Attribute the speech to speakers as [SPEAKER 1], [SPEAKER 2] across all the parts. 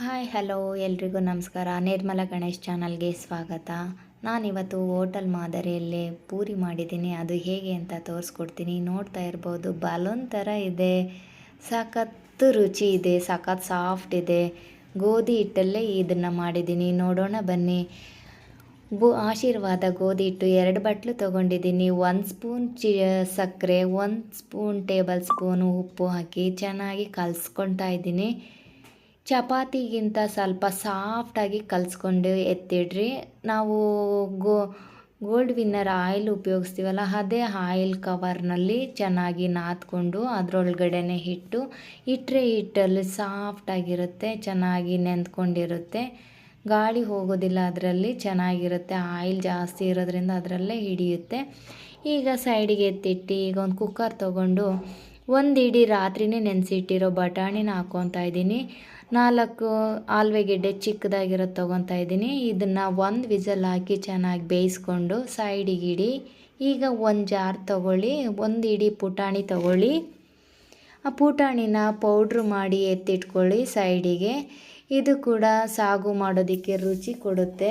[SPEAKER 1] Hi, hello, ಎಲ್ರಿಗೂ ನಮಸ್ಕಾರ. ನಿರ್ಮಲ ಗಣೇಶ್ ಚಾನಲ್ಗೆ ಸ್ವಾಗತ. ನಾನಿವತ್ತು ಹೋಟೆಲ್ ಮಾದರಿಯಲ್ಲೇ ಪೂರಿ ಮಾಡಿದ್ದೀನಿ. ಅದು ಹೇಗೆ ಅಂತ ತೋರಿಸ್ಕೊಡ್ತೀನಿ. ನೋಡ್ತಾ ಇರ್ಬೋದು, ಬಲೂನ್ ಥರ ಇದೆ. ಸಖತ್ತು ರುಚಿ ಇದೆ ಸಖತ್ ಸಾಫ್ಟ್ ಇದೆ. ಗೋಧಿ ಹಿಟ್ಟಲ್ಲೇ ಇದನ್ನು ಮಾಡಿದ್ದೀನಿ. ನೋಡೋಣ ಬನ್ನಿ. ಗೋ ಆಶೀರ್ವಾದ ಗೋಧಿ ಹಿಟ್ಟು ಎರಡು ಬಟ್ಲು ತೊಗೊಂಡಿದ್ದೀನಿ. ಒಂದು ಸ್ಪೂನ್ ಚಿ, ಸಕ್ಕರೆ, ಒಂದು ಸ್ಪೂನ್ ಟೇಬಲ್ ಸ್ಪೂನು ಉಪ್ಪು ಹಾಕಿ ಚೆನ್ನಾಗಿ ಕಲಿಸ್ಕೊಳ್ತಾ ಇದ್ದೀನಿ. ಚಪಾತಿಗಿಂತ ಸ್ವಲ್ಪ ಸಾಫ್ಟಾಗಿ ಕಲಿಸ್ಕೊಂಡು ಎತ್ತಿಡ್ರಿ. ನಾವು ಗೋ ಗೋಲ್ಡ್ ವಿನ್ನರ್ ಆಯಿಲ್ ಉಪಯೋಗಿಸ್ತೀವಲ್ಲ, ಅದೇ ಆಯಿಲ್ ಕವರ್ನಲ್ಲಿ ಚೆನ್ನಾಗಿ ನಾದ್ಕೊಂಡು ಅದರೊಳಗಡೆನೆ ಹಿಟ್ಟು ಇಟ್ಟರೆ ಹಿಟ್ಟಲ್ಲಿ ಸಾಫ್ಟಾಗಿರುತ್ತೆ, ಚೆನ್ನಾಗಿ ನೆಂದ್ಕೊಂಡಿರುತ್ತೆ. ಗಾಳಿ ಹೋಗೋದಿಲ್ಲ, ಅದರಲ್ಲಿ ಚೆನ್ನಾಗಿರುತ್ತೆ ಆಯಿಲ್ ಜಾಸ್ತಿ ಇರೋದ್ರಿಂದ ಅದರಲ್ಲೇ ಹಿಡಿಯುತ್ತೆ. ಈಗ ಸೈಡಿಗೆ ಎತ್ತಿಟ್ಟು ಈಗ ಒಂದು ಕುಕ್ಕರ್ ತೊಗೊಂಡು ಒಂದು ಇಡೀ ರಾತ್ರಿನೇ ನೆನೆಸಿಟ್ಟಿರೋ ಬಟಾಣಿನ ಹಾಕ್ಕೊತಾ ಇದ್ದೀನಿ. ನಾಲ್ಕು ಆಲೂಗೆಡ್ಡೆ ಚಿಕ್ಕದಾಗಿರೋದು ತೊಗೊತಾ ಇದ್ದೀನಿ. ಇದನ್ನು ಒಂದು ವಿಸಲ್ ಹಾಕಿ ಚೆನ್ನಾಗಿ ಬೇಯಿಸ್ಕೊಂಡು ಸೈಡಿಗಿಡಿ ಈಗ ಒಂದು ಜಾರ್ ತೊಗೊಳ್ಳಿ, ಒಂದು ಇಡೀ ಪುಟಾಣಿ ತೊಗೊಳ್ಳಿ. ಆ ಪುಟಾಣಿನ ಪೌಡ್ರು ಮಾಡಿ ಎತ್ತಿಟ್ಕೊಳ್ಳಿ ಸೈಡಿಗೆ ಇದು ಕೂಡ ಸಾಗು ಮಾಡೋದಕ್ಕೆ ರುಚಿ ಕೊಡುತ್ತೆ.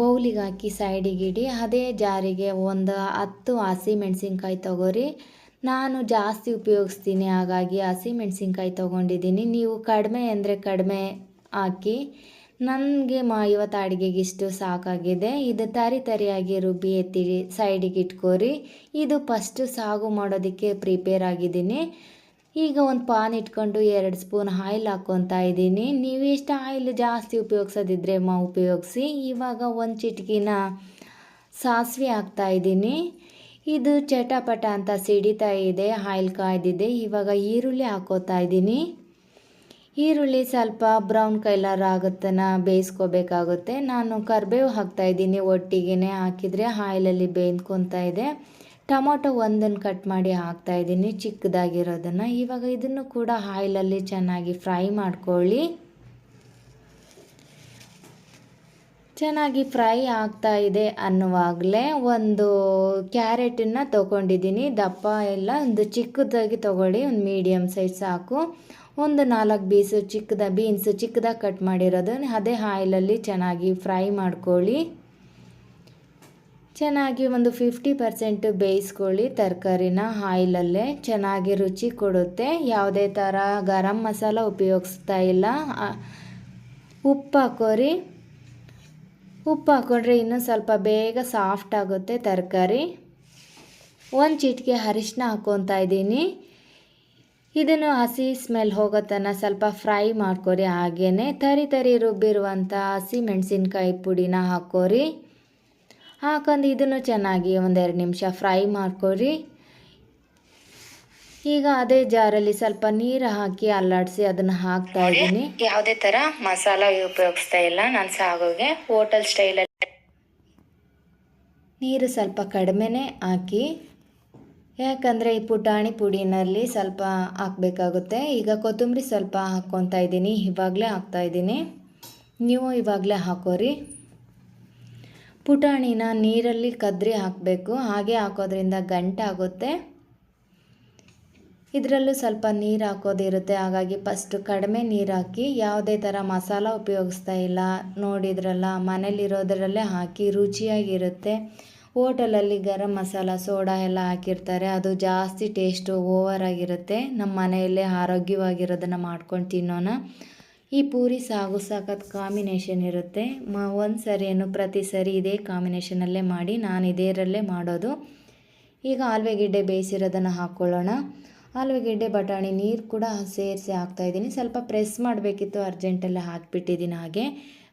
[SPEAKER 1] ಬೌಲಿಗೆ ಹಾಕಿ ಸೈಡಿಗಿಡಿ ಅದೇ ಜಾರಿಗೆ ಒಂದು ಹತ್ತು ಹಸಿಮೆಣ್ಸಿನ್ಕಾಯಿ ತಗೋರಿ ನಾನು ಜಾಸ್ತಿ ಉಪಯೋಗಿಸ್ತೀನಿ, ಹಾಗಾಗಿ ಹಸಿಮೆಣ್ಸಿನ್ಕಾಯಿ ತೊಗೊಂಡಿದ್ದೀನಿ. ನೀವು ಕಡಿಮೆ ಅಂದರೆ ಕಡಿಮೆ ಹಾಕಿ. ನನಗೆ ಮಾ, ಇವತ್ತು ಅಡುಗೆಗೆ ಇಷ್ಟು ಸಾಕಾಗಿದೆ. ಇದು ತರಿ ತರಿಯಾಗಿ ರುಬ್ಬಿ ಎತ್ತಿ ಸೈಡಿಗೆ ಇಟ್ಕೋರಿ. ಇದು ಫಸ್ಟು ಸಾಗು ಮಾಡೋದಕ್ಕೆ ಪ್ರಿಪೇರ್ ಆಗಿದ್ದೀನಿ. ಈಗ ಒಂದು ಪಾನ್ ಇಟ್ಕೊಂಡು ಎರಡು ಸ್ಪೂನ್ ಆಯಿಲ್ ಹಾಕ್ಕೊತಾ ಇದ್ದೀನಿ. ನೀವು ಎಷ್ಟು ಆಯಿಲ್ ಜಾಸ್ತಿ ಉಪಯೋಗಿಸೋದಿದ್ರೆ ಮಾ, ಉಪಯೋಗಿಸಿ. ಇವಾಗ ಒಂದು ಚಿಟಿಕಿನ ಸಾಸಿವೆ ಹಾಕ್ತಾಯಿದ್ದೀನಿ ಇದು ಚಟಪಟ ಅಂತ ಸಿಡಿತಾ ಇದೆ ಆಯಿಲ್ ಕಾಯ್ದಿದೆ. ಇವಾಗ ಈರುಳ್ಳಿ ಹಾಕೋತಾ ಇದ್ದೀನಿ. ಈರುಳ್ಳಿ ಸ್ವಲ್ಪ ಬ್ರೌನ್ ಕಲರ್ ಆಗುತ್ತನ, ಬೇಯಿಸ್ಕೋಬೇಕಾಗುತ್ತೆ. ನಾನು ಕರಿಬೇವು ಹಾಕ್ತಾಯಿದ್ದೀನಿ ಒಟ್ಟಿಗೆ ಹಾಕಿದರೆ ಆಯಿಲಲ್ಲಿ ಬೇಯ್ಕೊತಾ ಇದೆ. ಟೊಮೊಟೊ ಒಂದನ್ನು ಕಟ್ ಮಾಡಿ ಹಾಕ್ತಾಯಿದ್ದೀನಿ ಚಿಕ್ಕದಾಗಿರೋದನ್ನು. ಇವಾಗ ಇದನ್ನು ಕೂಡ ಆಯಿಲಲ್ಲಿ ಚೆನ್ನಾಗಿ ಫ್ರೈ ಮಾಡ್ಕೊಳ್ಳಿ. ಚೆನ್ನಾಗಿ ಫ್ರೈ ಆಗ್ತಾ ಇದೆ ಅನ್ನುವಾಗಲೇ ಒಂದು ಕ್ಯಾರೆಟನ್ನು ತೊಗೊಂಡಿದ್ದೀನಿ. ದಪ್ಪ ಎಲ್ಲ ಒಂದು ಚಿಕ್ಕದಾಗಿ ತೊಗೊಳ್ಳಿ, ಒಂದು ಮೀಡಿಯಮ್ ಸೈಜ್ ಸಾಕು. ಒಂದು ನಾಲ್ಕು ಬೀಸು ಚಿಕ್ಕದ ಬೀನ್ಸ್ ಚಿಕ್ಕದಾಗಿ ಕಟ್ ಮಾಡಿರೋದು. ಅದೇ ಆಯಿಲಲ್ಲಿ ಚೆನ್ನಾಗಿ ಫ್ರೈ ಮಾಡ್ಕೊಳ್ಳಿ. ಚೆನ್ನಾಗಿ ಒಂದು ಫಿಫ್ಟಿ ಪರ್ಸೆಂಟ್ ಬೇಯಿಸ್ಕೊಳ್ಳಿ ತರಕಾರಿನ ಆಯಿಲಲ್ಲೇ. ಚೆನ್ನಾಗಿ ರುಚಿ ಕೊಡುತ್ತೆ. ಯಾವುದೇ ಥರ ಗರಂ ಮಸಾಲ ಉಪಯೋಗಿಸ್ತಾ ಇಲ್ಲ. ಉಪ್ಪು ಹಾಕೋರಿ ಉಪ್ಪು ಹಾಕೊಂಡ್ರೆ ಇನ್ನೂ ಸ್ವಲ್ಪ ಬೇಗ ಸಾಫ್ಟ್ ಆಗುತ್ತೆ ತರಕಾರಿ. ಒಂದು ಚಿಟಿಕೆ ಅರಿಶಿನ ಹಾಕ್ಕೊತಾ ಇದ್ದೀನಿ. ಇದನ್ನು ಹಸಿ ಸ್ಮೆಲ್ ಹೋಗೋ ಸ್ವಲ್ಪ ಫ್ರೈ ಮಾಡ್ಕೊರಿ ಹಾಗೇ ತರಿ ತರಿ ರುಬ್ಬಿರುವಂಥ ಹಸಿ ಮೆಣಸಿನ್ಕಾಯಿ ಪುಡಿನ ಹಾಕೋರಿ ಹಾಕೊಂಡು ಇದನ್ನು ಚೆನ್ನಾಗಿ ಒಂದೆರಡು ನಿಮಿಷ ಫ್ರೈ ಮಾಡ್ಕೊರಿ. ಈಗ ಅದೇ ಜಾರಲ್ಲಿ ಸ್ವಲ್ಪ ನೀರು ಹಾಕಿ ಅಲ್ಲಾಡಿಸಿ ಅದನ್ನು ಹಾಕ್ತಾ ಇದ್ದೀನಿ. ಯಾವುದೇ ಥರ ಮಸಾಲ ಉಪಯೋಗಿಸ್ತಾ ಇಲ್ಲ. ನಾನು ಸಾಗೋಗೆ ಹೋಟೆಲ್ ಸ್ಟೈಲಲ್ಲಿ. ನೀರು ಸ್ವಲ್ಪ ಕಡಿಮೆನೇ ಹಾಕಿ ಯಾಕಂದರೆ ಈ ಪುಟಾಣಿ ಪುಡಿನಲ್ಲಿ ಸ್ವಲ್ಪ ಹಾಕಬೇಕಾಗುತ್ತೆ. ಈಗ ಕೊತ್ತಂಬರಿ ಸ್ವಲ್ಪ ಹಾಕ್ಕೊತಾ ಇದ್ದೀನಿ. ಇವಾಗಲೇ ಹಾಕ್ತಾಯಿದ್ದೀನಿ ನೀವು ಇವಾಗಲೇ ಹಾಕೋರಿ. ಪುಟಾಣಿನ ನೀರಲ್ಲಿ ಕದ್ರಿ ಹಾಕಬೇಕು. ಹಾಗೆ ಹಾಕೋದ್ರಿಂದ ಗಂಟಾಗುತ್ತೆ ಇದರಲ್ಲೂ ಸ್ವಲ್ಪ ನೀರು ಹಾಕೋದಿರುತ್ತೆ ಹಾಗಾಗಿ ಫಸ್ಟು ಕಡಿಮೆ ನೀರು ಹಾಕಿ ಯಾವುದೇ ಥರ ಮಸಾಲ ಉಪಯೋಗಿಸ್ತಾ ಇಲ್ಲ. ನೋಡಿದ್ರಲ್ಲ, ಮನೇಲಿರೋದರಲ್ಲೇ ಹಾಕಿ ರುಚಿಯಾಗಿರುತ್ತೆ. ಹೋಟೆಲಲ್ಲಿ ಗರಂ ಮಸಾಲ, ಸೋಡಾ ಎಲ್ಲ ಹಾಕಿರ್ತಾರೆ. ಅದು ಜಾಸ್ತಿ ಟೇಸ್ಟು ಓವರ್ ಆಗಿರುತ್ತೆ. ನಮ್ಮ ಮನೆಯಲ್ಲೇ ಆರೋಗ್ಯವಾಗಿರೋದನ್ನು ಮಾಡ್ಕೊಂಡು ತಿನ್ನೋಣ. ಈ ಪೂರಿ ಸಾಗು ಸಾಕತ್ ಕಾಂಬಿನೇಷನ್ ಇರುತ್ತೆ. ಮ ಒಂದು ಸರಿಯನ್ನು ಪ್ರತಿ ಸರಿ ಇದೇ ಕಾಂಬಿನೇಷನಲ್ಲೇ ಮಾಡಿ ನಾನು ಇದೇರಲ್ಲೇ ಮಾಡೋದು. ಈಗ ಆಲ್ವೆಗಿಡ್ಡೆ ಬೇಯಿಸಿರೋದನ್ನು ಹಾಕ್ಕೊಳ್ಳೋಣ ಆಲೂಗೆಡ್ಡೆ, ಬಟಾಣಿ ನೀರು ಕೂಡ ಸೇರಿಸಿ ಹಾಕ್ತಾಯಿದ್ದೀನಿ ಸ್ವಲ್ಪ ಪ್ರೆಸ್ ಮಾಡಬೇಕಿತ್ತು, ಅರ್ಜೆಂಟಲ್ಲಿ ಹಾಕಿಬಿಟ್ಟಿದ್ದೀನಿ ಹಾಗೆ.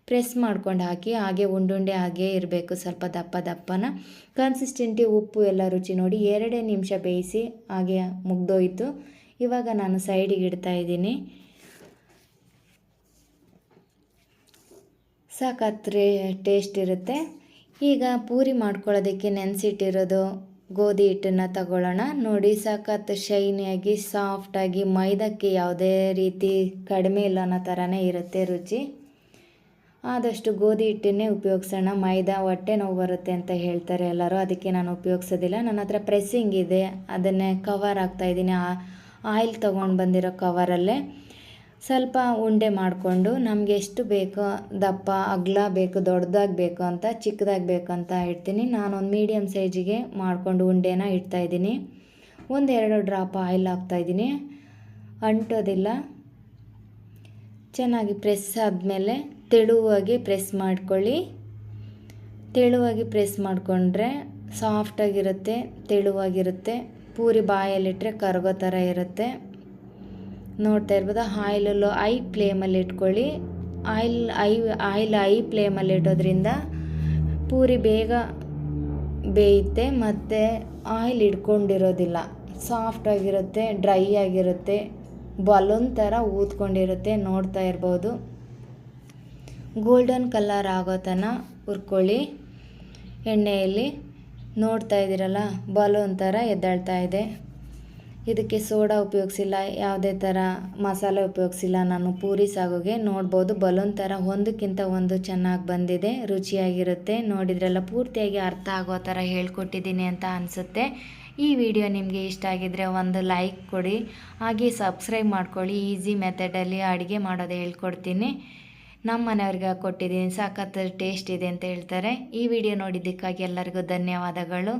[SPEAKER 1] ಪ್ರೆಸ್ ಮಾಡ್ಕೊಂಡು ಹಾಕಿ, ಹಾಗೆ ಉಂಡುಂಡೆ ಹಾಗೆ ಇರಬೇಕು, ಸ್ವಲ್ಪ ದಪ್ಪ ದಪ್ಪನ. ಕನ್ಸಿಸ್ಟೆಂಟಿ ಉಪ್ಪು ಎಲ್ಲ ರುಚಿ ನೋಡಿ, ಎರಡೇ ನಿಮಿಷ ಬೇಯಿಸಿ ಹಾಗೆ ಮುಗ್ದೋಯಿತು. ಇವಾಗ ನಾನು ಸೈಡಿಗೆ ಇಡ್ತಾ ಇದ್ದೀನಿ. ಸಾಕತ್ರಿ ಟೇಸ್ಟ್ ಇರುತ್ತೆ. ಈಗ ಪೂರಿ ಮಾಡ್ಕೊಳ್ಳೋದಕ್ಕೆ ನೆನೆಸಿಟ್ಟಿರೋದು ಗೋಧಿ ಹಿಟ್ಟನ್ನು ತಗೊಳ್ಳೋಣ. ನೋಡಿ, ಸಖತ್ ಶೈನಿಯಾಗಿ ಸಾಫ್ಟಾಗಿ ಮೈದಕ್ಕೆ ಯಾವುದೇ ರೀತಿ ಕಡಿಮೆ ಇಲ್ಲ ಅನ್ನೋ ಥರನೇ ಇರುತ್ತೆ ರುಚಿ. ಆದಷ್ಟು ಗೋಧಿ ಹಿಟ್ಟನ್ನೇ ಉಪಯೋಗಿಸೋಣ. ಮೈದಾ ಹೊಟ್ಟೆ ನೋವು ಬರುತ್ತೆ ಅಂತ ಹೇಳ್ತಾರೆ ಎಲ್ಲರೂ. ಅದಕ್ಕೆ ನಾನು ಉಪಯೋಗಿಸೋದಿಲ್ಲ. ನನ್ನ ಹತ್ರ ಪ್ರೆಸ್ಸಿಂಗ್ ಇದೆ. ಅದನ್ನೇ ಕವರ್ ಆಗ್ತಾಯಿದ್ದೀನಿ ಆಯಿಲ್ ತೊಗೊಂಡು ಬಂದಿರೋ ಕವರಲ್ಲೇ ಸ್ವಲ್ಪ ಉಂಡೆ ಮಾಡಿಕೊಂಡು ನಮಗೆ ಎಷ್ಟು ಬೇಕು ದಪ್ಪ, ಅಗಲ ಬೇಕು, ದೊಡ್ಡದಾಗಿ ಬೇಕು ಅಂತ, ಚಿಕ್ಕದಾಗಿ ಅಂತ ಇಡ್ತೀನಿ. ನಾನೊಂದು ಮೀಡಿಯಮ್ ಸೈಜಿಗೆ ಮಾಡಿಕೊಂಡು ಉಂಡೆನ ಇಡ್ತಾಯಿದ್ದೀನಿ ಒಂದೆರಡು ಡ್ರಾಪ್ ಆಯಿಲ್ ಹಾಕ್ತಾಯಿದ್ದೀನಿ ಅಂಟೋದಿಲ್ಲ. ಚೆನ್ನಾಗಿ ಪ್ರೆಸ್ ಆದಮೇಲೆ ತೆಳುವಾಗಿ ಪ್ರೆಸ್ ಮಾಡ್ಕೊಳ್ಳಿ. ತೆಳುವಾಗಿ ಪ್ರೆಸ್ ಮಾಡಿಕೊಂಡ್ರೆ ಸಾಫ್ಟಾಗಿರುತ್ತೆ ತೆಳುವಾಗಿರುತ್ತೆ, ಪೂರಿ ಬಾಯಲ್ಲಿಟ್ಟರೆ ಕರಗೋ ಥರ ಇರುತ್ತೆ. ನೋಡ್ತಾ ಇರ್ಬೋದು, ಆಯಿಲಲ್ಲು ಐ ಫ್ಲೇಮಲ್ಲಿ ಇಟ್ಕೊಳ್ಳಿ. ಆಯಿಲ್, ಐ ಆಯಿಲ್ ಐ ಫ್ಲೇಮಲ್ಲಿ ಇಡೋದ್ರಿಂದ ಪೂರಿ ಬೇಗ ಬೇಯುತ್ತೆ, ಮತ್ತು ಆಯಿಲ್ ಇಟ್ಕೊಂಡಿರೋದಿಲ್ಲ ಸಾಫ್ಟಾಗಿರುತ್ತೆ ಡ್ರೈ ಆಗಿರುತ್ತೆ, ಬಲೂನ್ ಥರ ಊದ್ಕೊಂಡಿರುತ್ತೆ, ನೋಡ್ತಾ ಇರ್ಬೋದು. ಗೋಲ್ಡನ್ ಕಲರ್ ಆಗೋ ತನಕ ಹುರ್ಕೊಳ್ಳಿ. ಎಣ್ಣೆಯಲ್ಲಿ ನೋಡ್ತಾ ಇದ್ದೀರಲ್ಲ, ಬಲೂನ್ ಥರ ಎದ್ದಾಳ್ತಾ ಇದೆ. ಇದಕ್ಕೆ ಸೋಡಾ ಉಪಯೋಗಿಸಿಲ್ಲ, ಯಾವುದೇ ಥರ ಮಸಾಲೆ ಉಪಯೋಗಿಸಿಲ್ಲ. ನಾನು ಪೂರಿ ಸಾಗುಗೆ ನೋಡ್ಬೋದು, ಬಲೂನ್ ಥರ ಒಂದಕ್ಕಿಂತ ಒಂದು ಚೆನ್ನಾಗಿ ಬಂದಿದೆ, ರುಚಿಯಾಗಿರುತ್ತೆ. ನೋಡಿದ್ರೆಲ್ಲ ಪೂರ್ತಿಯಾಗಿ ಅರ್ಥ ಆಗೋ ಥರ ಹೇಳ್ಕೊಟ್ಟಿದ್ದೀನಿ ಅಂತ ಅನಿಸುತ್ತೆ. ಈ ವಿಡಿಯೋ ನಿಮಗೆ ಇಷ್ಟ ಆಗಿದ್ದರೆ ಒಂದು ಲೈಕ್ ಕೊಡಿ, ಹಾಗೆ ಸಬ್ಸ್ಕ್ರೈಬ್ ಮಾಡ್ಕೊಳ್ಳಿ. ಈಸಿ ಮೆಥಡಲ್ಲಿ ಅಡುಗೆ ಮಾಡೋದು ಹೇಳ್ಕೊಡ್ತೀನಿ. ನಮ್ಮ ಮನೆಯವ್ರಿಗೆ ಕೊಟ್ಟಿದ್ದೀನಿ ಸಾಕತ್ತ ಟೇಸ್ಟ್ ಇದೆ ಅಂತ ಹೇಳ್ತಾರೆ. ಈ ವಿಡಿಯೋ ನೋಡಿದ್ದಕ್ಕಾಗಿ ಎಲ್ಲರಿಗೂ ಧನ್ಯವಾದಗಳು.